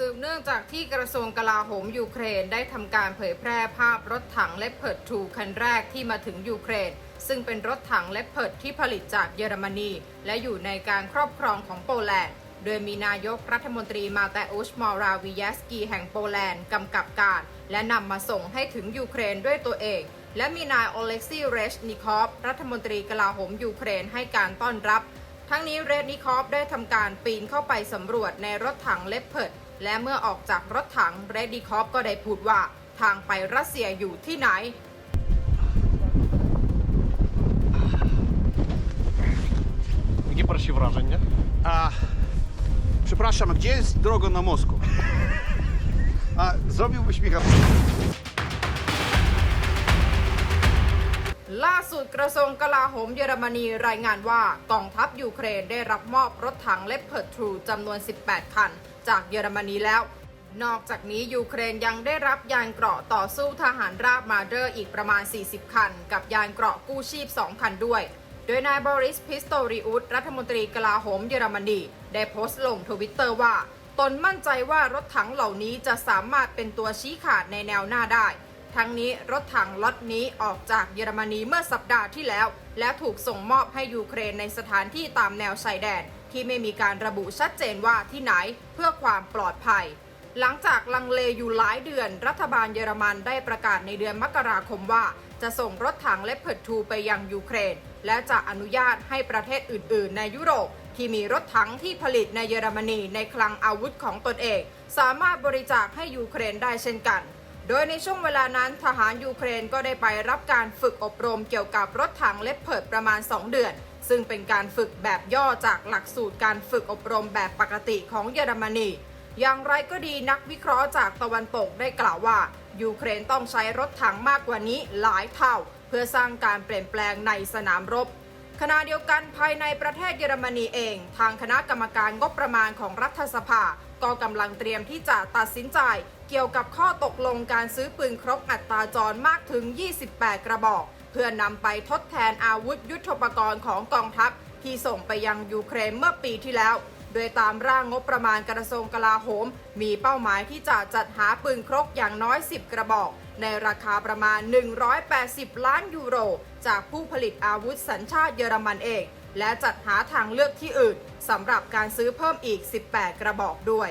สืบเนื่องจากที่กระทรวงกลาโหมยูเครนได้ทำการเผยแพร่ภาพรถถังเลปเพิร์ดทูคันแรกที่มาถึงยูเครน ซึ่งเป็นรถถังเลปเพิร์ดที่ผลิตจากเยอรมนี และอยู่ในการครอบครองของโปแลนด์ โดยมีนายกรัฐมนตรีมาแตอุชมอราวิยสกีแห่งโปแลนด์กำกับการ และนำมาส่งให้ถึงยูเครนด้วยตัวเอง และมีนายโอเล็กซีเรชนิคอฟรัฐมนตรีกลาโหมยูเครนให้การต้อนรับ ทั้งนี้เรดนิคอฟได้ทำการปีนเข้าไปสำรวจในรถถังเลปเพิร์ด และเมื่อออกจากรถถังเรดนิคอฟก็ได้พูดว่าทางไปรัสเซียอยู่ที่ไหน Які перші враження? A, przepraszam, a gdzie jest droga na Moskwę? A zrobiłbyś mi kawę? ล่าสุดกระทรวงกลาโหมเยอรมนีรายงานว่ากองทัพยูเครนได้รับมอบรถถังเลปเพิร์ดทรูจำนวน 18 คัน จากเยอรมนีแล้ว นอกจากนี้ยูเครนยังได้รับยานเกราะต่อสู้ทหารราบมาเดอร์อีกประมาณ 40 คัน กับยานเกราะกู้ชีพ 2 คันด้วย โดยนายบริสพิสโตริอุสรัฐมนตรีกลาโหมเยอรมนีได้โพสต์ลงทวิตเตอร์ว่า ตนมั่นใจว่ารถถังเหล่านี้จะสามารถเป็นตัวชี้ขาดในแนวหน้าได้ ทั้งนี้รถถังล็อตนี้ออกจากเยอรมนีเมื่อสัปดาห์ที่แล้ว และถูกส่งมอบให้ยูเครนในสถานที่ตามแนวชายแดน ที่ไม่มีการระบุชัดเจนว่าที่ไหนเพื่อความปลอดภัย หลังจากลังเลอยู่หลายเดือน รัฐบาลเยอรมันได้ประกาศในเดือนมกราคมว่า จะส่งรถถังและเพิร์ดทูไปยังยูเครน และจะอนุญาตให้ประเทศอื่น ๆ ในยุโรปที่มีรถถังที่ผลิตในเยอรมนีในคลังอาวุธของตนเอง สามารถบริจาคให้ยูเครนได้เช่นกัน โดยในช่วงเวลานั้นทหารยูเครนก็ได้ไปรับการฝึกอบรมเกี่ยวกับรถถังเลปเพิร์ดประมาณ 2 เดือน ซึ่งเป็นการฝึกแบบย่อจากหลักสูตรการฝึกอบรมแบบปกติของเยอรมนี อย่างไรก็ดีนักวิเคราะห์จากตะวันตกได้กล่าวว่า ยูเครนต้องใช้รถถังมากกว่านี้หลายเท่า เพื่อสร้างการเปลี่ยนแปลงในสนามรบขณะเดียวกันภายในประเทศเยอรมนีเอง ทางคณะกรรมการงบประมาณของรัฐสภา ก็กำลังเตรียมที่จะตัดสินใจ เกี่ยวกับข้อตกลงการซื้อปืนครบอัตราจรมากถึง 28 กระบอก เพื่อนำไปทดแทนอาวุธยุทโธปกรณ์ของกองทัพ ที่ส่งไปยังยูเครนเมื่อปีที่แล้ว โดยตามร่างงบประมาณกระทรวงกลาโหม มีเป้าหมายที่จะจัดหาปืนครกอย่างน้อย 10 กระบอก ในราคาประมาณ 180 ล้านยูโร จากผู้ผลิตอาวุธสัญชาติเยอรมันเอง และจัดหาทางเลือกที่อื่นสำหรับการซื้อเพิ่มอีก 18 กระบอกด้วย